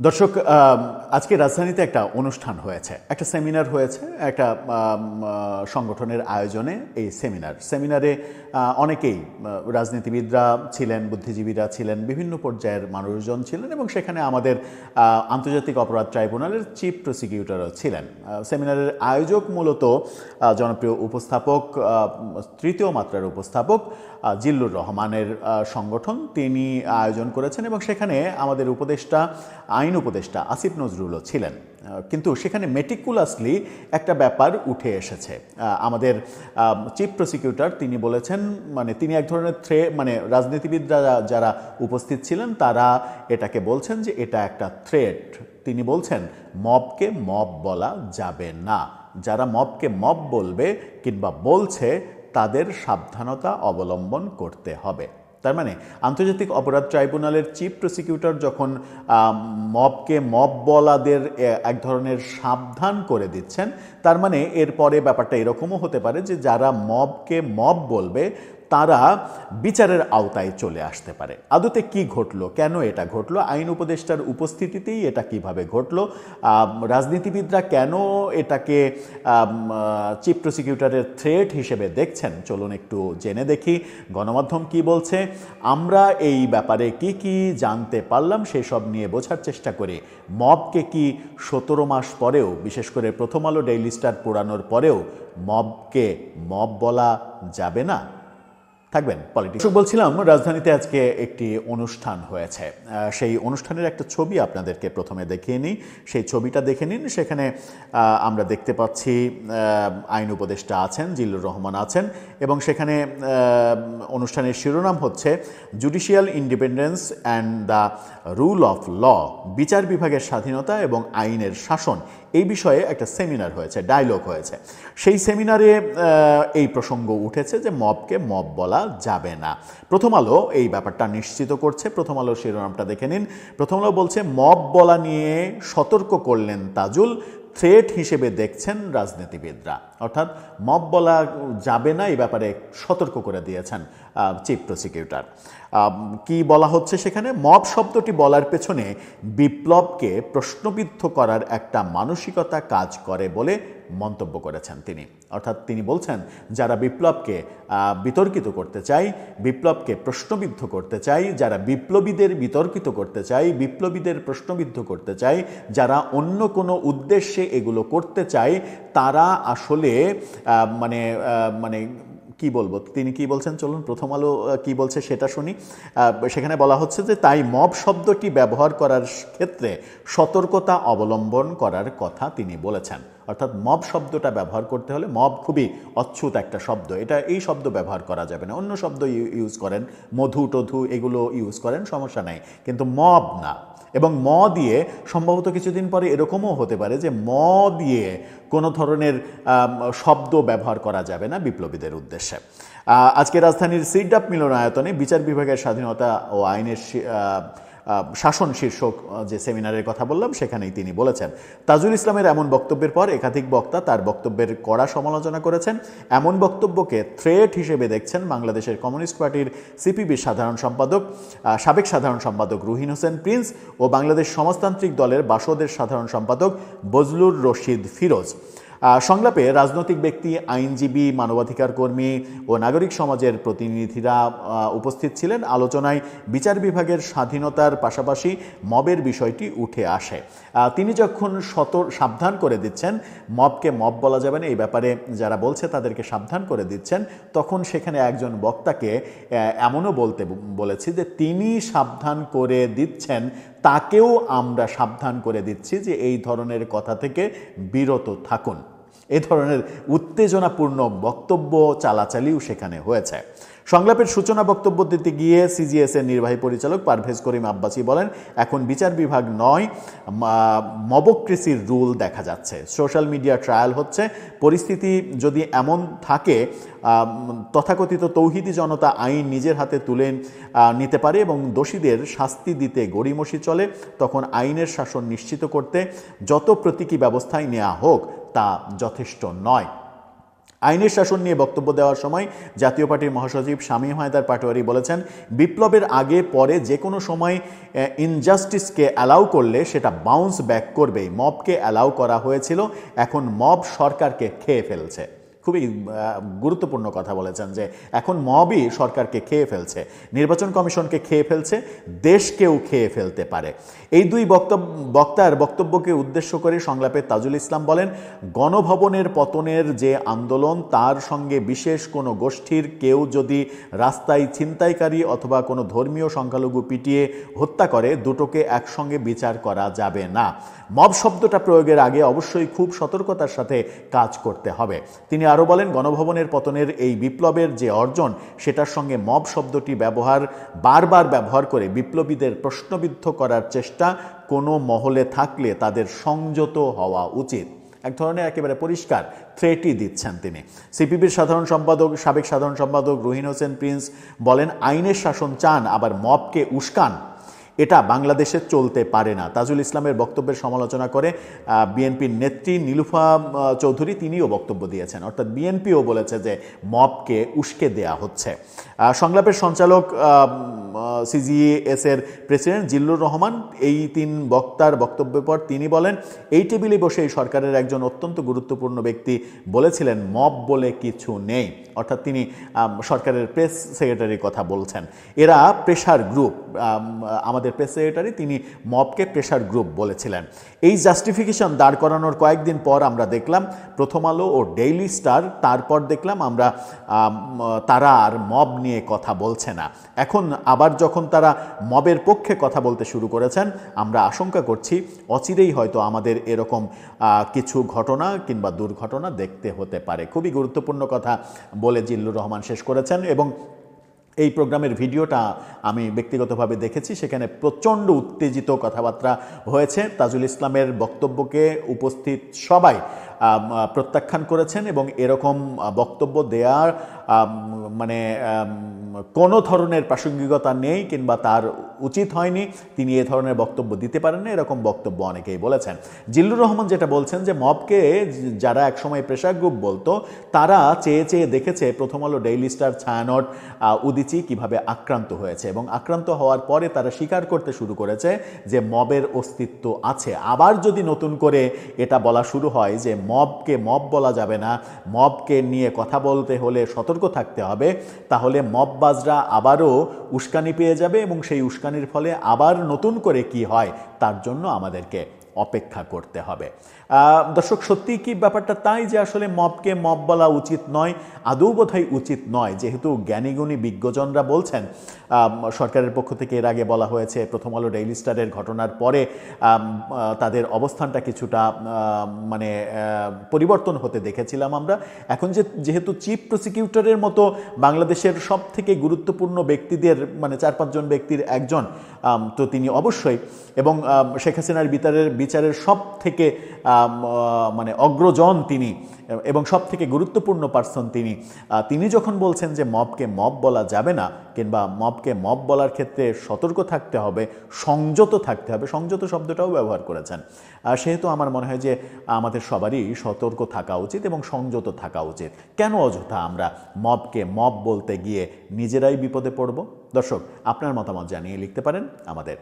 দর্শক আজকে রাজধানীতে একটা অনুষ্ঠান হয়েছে। একটা সেমিনার হয়েছে, একটা সংগঠনের আয়োজনে এই সেমিনার। সেমিনারে অনেকেই রাজনীতিবিদরা ছিলেন, বুদ্ধিজীবীরা ছিলেন, বিভিন্ন পর্যায়ের মানুষজন ছিলেন এবং সেখানে আমাদের আন্তর্জাতিক অপরাধ ট্রাইব্যুনালের চিফ প্রসিকিউটরও ছিলেন। সেমিনারের আয়োজক মূলত জনপ্রিয় উপস্থাপক তৃতীয় মাত্রার উপস্থাপক জিল্লুর রহমানের সংগঠন। তিনি আয়োজন করেছেন এবং সেখানে আমাদের উপদেষ্টা আইন উপদেষ্টা আসিফ নজরুলও ছিলেন। কিন্তু সেখানে মেটিকুলাসলি একটা ব্যাপার উঠে এসেছে। আমাদের চিফ প্রসিকিউটর তিনি বলেছেন মানে তিনি এক ধরনের থ্রে মানে রাজনীতিবিদরা যারা উপস্থিত ছিলেন, তারা এটাকে বলছেন যে এটা একটা থ্রেট তিনি বলছেন, মবকে মব বলা যাবে না। যারা মবকে মব বলবে কিংবা বলছে, তাদের সাবধানতা অবলম্বন করতে হবে। তার মানে আন্তর্জাতিক অপরাধ ট্রাইব্যুনালের চিফ প্রসিকিউটর যখন মবকে মব বলাদের এক ধরনের সাবধান করে দিচ্ছেন, তার মানে এরপরে ব্যাপারটা এরকমও হতে পারে যে যারা মবকে মব বলবে তারা বিচারের আওতায় চলে আসতে পারে। আদতে কি ঘটলো? কেন এটা ঘটলো? আইন উপদেষ্টার উপস্থিতিতেই এটা কীভাবে ঘটলো? রাজনীতিবিদরা কেন এটাকে চিফ প্রসিকিউটরের থ্রেট হিসেবে দেখছেন? চলুন একটু জেনে দেখি। গণমাধ্যম কি বলছে? আমরা এই ব্যাপারে কি কি জানতে পারলাম সেসব নিয়ে বোঝার চেষ্টা করি। মবকে কি সতেরো মাস পরেও, বিশেষ করে প্রথম আলো ডেইলি স্টার পোড়ানোর পরেও মবকে মব বলা যাবে না? থাকবেন পলিটিক্স বলছিলাম, রাজধানীতে আজকে একটি অনুষ্ঠান হয়েছে। সেই অনুষ্ঠানের একটা ছবি আপনাদেরকে প্রথমে দেখিয়ে নিই। সেই ছবিটা দেখে নিন। সেখানে আমরা দেখতে পাচ্ছি আইন উপদেষ্টা আছেন, জিল্লুর রহমান আছেন এবং সেখানে অনুষ্ঠানের শিরোনাম হচ্ছে judicial independence and the rule of law বিচার বিভাগের স্বাধীনতা এবং আইনের শাসন। এই বিষয়ে একটা সেমিনার হয়েছে, ডায়লগ হয়েছে। সেই সেমিনারে এই প্রসঙ্গ উঠেছে যে, মবকে মব বলা যাবে না। প্রথম আলো এই ব্যাপারটা নিশ্চিত করছে। প্রথম আলোর শিরোনামটা দেখে নিন। প্রথম আলো বলছে, মব বলা নিয়ে সতর্ক করলেন তাজুল থ্রেট হিসেবে দেখছেন রাজনীতিবিদরা। অর্থাৎ মব বলা যাবে না, এই ব্যাপারে সতর্ক করে দিয়েছেন চিফ প্রসিকিউটর কি বলা হচ্ছে সেখানে? মব শব্দটি বলার পেছনে বিপ্লবকে প্রশ্নবিদ্ধ করার একটা মানসিকতা কাজ করে বলে মন্তব্য করেছেন তিনি। অর্থাৎ তিনি বলছেন, যারা বিপ্লবকে বিতর্কিত করতে চাই বিপ্লবকে প্রশ্নবিদ্ধ করতে চাই যারা বিপ্লবীদের বিতর্কিত করতে চাই বিপ্লবীদের প্রশ্নবিদ্ধ করতে চাই যারা অন্য কোনো উদ্দেশ্যে এগুলো করতে চায়, তারা আসলে মানে মানে কি বলব? তিনি কি বলছেন? চলুন, প্রথম আলো কি বলছে সেটা শুনি। সেখানে বলা হচ্ছে যে, তাই মব শব্দটি ব্যবহার করার ক্ষেত্রে সতর্কতা অবলম্বন করার কথা তিনি বলেছেন। অর্থাৎ মব শব্দটা ব্যবহার করতে হলে মব খুবই অচ্ছুত একটা শব্দ। এটা এই শব্দ ব্যবহার করা যাবে না। অন্য শব্দ ইউ- ইউজ করেন, মধু, টধু এগুলো ইউজ করেন, সমস্যা নাই। কিন্তু মব না। এবং ম দিয়ে সম্ভবত কিছুদিন পরে এরকমও হতে পারে যে ম দিয়ে কোনো ধরনের শব্দ ব্যবহার করা যাবে না বিপ্লবীদের উদ্দেশ্যে। আজকে রাজধানীর সিডাপ মিলনায়তনে বিচার বিভাগের স্বাধীনতা ও আইনের শাসন শীর্ষক যে সেমিনারের কথা বললাম, সেখানেই তিনি বলেছেন। তাজুল ইসলামের এমন বক্তব্যের পর একাধিক বক্তা তার বক্তব্যের কড়া সমালোচনা করেছেন। এমন বক্তব্যকে থ্রেট হিসেবে দেখছেন বাংলাদেশের কমিউনিস্ট পার্টির সিপিবির সাধারণ সম্পাদক সাবেক সাধারণ সম্পাদক রুহিন হোসেন প্রিন্স ও বাংলাদেশ সমাজতান্ত্রিক দলের বাসদের সাধারণ সম্পাদক বজলুর রশিদ ফিরোজ। সংলাপে রাজনৈতিক ব্যক্তি, আইনজীবী, মানবাধিকার কর্মী ও নাগরিক সমাজের প্রতিনিধিরা উপস্থিত ছিলেন। আলোচনায় বিচার বিভাগের স্বাধীনতার পাশাপাশি মবের বিষয়টি উঠে আসে। তিনি যখন সত সাবধান করে দিচ্ছেন, মবকে মব বলা যাবে না, এই ব্যাপারে যারা বলছে তাদেরকে সাবধান করে দিচ্ছেন, তখন সেখানে একজন বক্তাকে এমনও বলতে বলেছি যে তিনি সাবধান করে দিচ্ছেন, তাকেও আমরা সাবধান করে দিচ্ছি যে এই ধরনের কথা থেকে বিরত থাকুন। এ ধরনের উত্তেজনাপূর্ণ বক্তব্য চালাচালিও সেখানে হয়েছে। সংলাপের সূচনা বক্তব্য দিতে গিয়ে সিজিএস এর নির্বাহী পরিচালক পারভেজ করিম আব্বাসি বলেন, এখন বিচার বিভাগ নয় মবক্রেসির রুল দেখা যাচ্ছে। সোশ্যাল মিডিয়া ট্রায়াল হচ্ছে, পরিস্থিতি যদি এমন থাকে তথাকথিত তৌহিদি জনতা আইন নিজের হাতে তুলে নিতে পারে এবং দোষীদের শাস্তি দিতে গড়িমসি চলে, তখন আইনের শাসন নিশ্চিত করতে যত প্রতীকী ব্যবস্থাই নেওয়া হোক তা যথেষ্ট নয়। আইনের শাসন নিয়ে বক্তব্য দেওয়ার সময় জাতীয় পার্টির মহাসচিব স্বামী হায়দার পাটোয়ারি বলেছেন, বিপ্লবের আগে পরে যে কোনো সময় ইনজাস্টিসকে অ্যালাউ করলে সেটা বাউন্স ব্যাক করবেই। মবকে অ্যালাউ করা হয়েছিল, এখন মব সরকারকে খেয়ে ফেলছে। খুবই গুরুত্বপূর্ণ কথা বলেছেন যে এখন মবই সরকারকে খেয়ে ফেলছে, নির্বাচন কমিশনকে খেয়ে ফেলছে, দেশকেও খেয়ে ফেলতে পারে। এই দুই বক্তব্য বক্তার বক্তব্যকে উদ্দেশ্য করে সংলাপে তাজুল ইসলাম বলেন, গণভবনের পতনের যে আন্দোলন, তার সঙ্গে বিশেষ কোনো গোষ্ঠীর কেউ যদি রাস্তায় ছিনতাইকারী অথবা কোনো ধর্মীয় সংখ্যালঘু পিটিয়ে হত্যা করে, দুটোকে একসঙ্গে বিচার করা যাবে না। মব শব্দটা প্রয়োগের আগে অবশ্যই খুব সতর্কতার সাথে কাজ করতে হবে। তিনি আরও বলেন, গণভবনের পতনের এই বিপ্লবের যে অর্জন, সেটার সঙ্গে মব শব্দটি ব্যবহার, বারবার ব্যবহার করে বিপ্লবীদের প্রশ্নবিদ্ধ করার চেষ্টা কোনো মহলে থাকলে তাদের সংযত হওয়া উচিত। এক ধরনের একেবারে পরিষ্কার থ্রেটই দিচ্ছেন তিনি। সিপিবির সাধারণ সম্পাদক, সাবেক সাধারণ সম্পাদক রুহিন হোসেন প্রিন্স বলেন, আইনের শাসন চান, আবার মবকে উস্কান এটা বাংলাদেশে চলতে পারে না। তাজুল ইসলামের বক্তব্যের সমালোচনা করে বিএনপির নেত্রী নীলুফা চৌধুরী তিনিও বক্তব্য দিয়েছেন। অর্থাৎ বিএনপিও বলেছে যে মবকে উস্কে দেয়া হচ্ছে। সংলাপের সঞ্চালক সিজিএস এর প্রেসিডেন্ট জিল্লুর রহমান এই তিন বক্তার বক্তব্যের পর তিনি বলেন এই টেবিলে বসে এই সরকারের একজন অত্যন্ত গুরুত্বপূর্ণ ব্যক্তি বলেছিলেন মব বলে কিছু নেই। অর্থাৎ তিনি সরকারের প্রেস সেক্রেটারির কথা বলছেন। এরা প্রেশার গ্রুপ। আম, আমাদের প্রেস সেক্রেটারি তিনি মবকে প্রেশার গ্রুপ বলেছিলেন। এই জাস্টিফিকেশন দাঁড় করানোর কয়েকদিন পর আমরা দেখলাম, প্রথম আলো ও ডেইলি স্টার, তারপর দেখলাম আমরা তারা আর মব নিয়ে কথা বলছে না। এখন আবার যখন তারা মবের পক্ষে কথা বলতে শুরু করেছেন, আমরা আশঙ্কা করছি অচিরেই হয়তো আমাদের এরকম কিছু ঘটনা কিংবা দুর্ঘটনা দেখতে হতে পারে। খুবই গুরুত্বপূর্ণ কথা বলে জিল্লুর রহমান শেষ করেছেন এবং এই প্রোগ্রামের ভিডিওটা আমি ব্যক্তিগতভাবে দেখেছি, সেখানে প্রচণ্ড উত্তেজিত কথাবার্তা হয়েছে। তাজুল ইসলামের বক্তব্যকে উপস্থিত সবাই প্রত্যাখ্যান করেছেন এবং এরকম বক্তব্য দেওয়ার আম, মানে কোনো ধরনের প্রাসঙ্গিকতা নেই কিংবা তার উচিত হয়নি। তিনি এ ধরনের বক্তব্য দিতে পারেন না এরকম বক্তব্য অনেকেই বলেছেন। জিল্লুর রহমান যেটা বলছেন যে মবকে যারা একসময় প্রেশার গ্রুপ বলতো তারা চেয়ে চেয়ে দেখেছে প্রথম আলো ডেইলি স্টার ছায়ানট উদিচি কীভাবে আক্রান্ত হয়েছে এবং আক্রান্ত হওয়ার পরে তারা স্বীকার করতে শুরু করেছে যে মবের অস্তিত্ব আছে। আবার যদি নতুন করে এটা বলা শুরু হয় যে মবকে মব বলা যাবে না। মবকে নিয়ে কথা বলতে হলে সতর্ক থাকতে হবে। তাহলে মববাজরা আবারও উস্কানি পেয়ে যাবে এবং সেই উস্কানির ফলে আবার নতুন করে কি হয়, তার জন্য আমাদেরকে অপেক্ষা করতে হবে। দর্শক সত্যিই কি ব্যাপারটা তাই যে আসলে মবকে মব বলা উচিত নয়, আদৌ বোধহয় উচিত নয়? যেহেতু জ্ঞানীগুণী বিজ্ঞজনরা বলছেন সরকারের পক্ষ থেকে এর আগে বলা হয়েছে, প্রথম আলো ডেইলি স্টারের ঘটনার পরে তাদের অবস্থানটা কিছুটা মানে পরিবর্তন হতে দেখেছিলাম আমরা। এখন যে, যেহেতু চিফ প্রসিকিউটরের মতো বাংলাদেশের সব থেকে গুরুত্বপূর্ণ ব্যক্তিদের মানে চার পাঁচজন ব্যক্তির একজন তো তিনি অবশ্যই, এবং শেখ হাসিনার বিচারের বিচারের সব থেকে মানে অগ্রজন তিনি, এবং সব থেকে গুরুত্বপূর্ণ পার্সন তিনি। তিনি যখন বলছেন যে মবকে মব বলা যাবে না, কিংবা মবকে মব বলার ক্ষেত্রে সতর্ক থাকতে হবে, সংযত থাকতে হবে, সংযত শব্দটাও ব্যবহার করেছেন। সেহেতু আমার মনে হয় যে আমাদের সবারই সতর্ক থাকা উচিত এবং সংযত থাকা উচিত। কেন অযথা আমরা মবকে মব বলতে গিয়ে নিজেরাই বিপদে পড়ব? দর্শক, আপনার মতামত জানিয়ে লিখতে পারেন আমাদের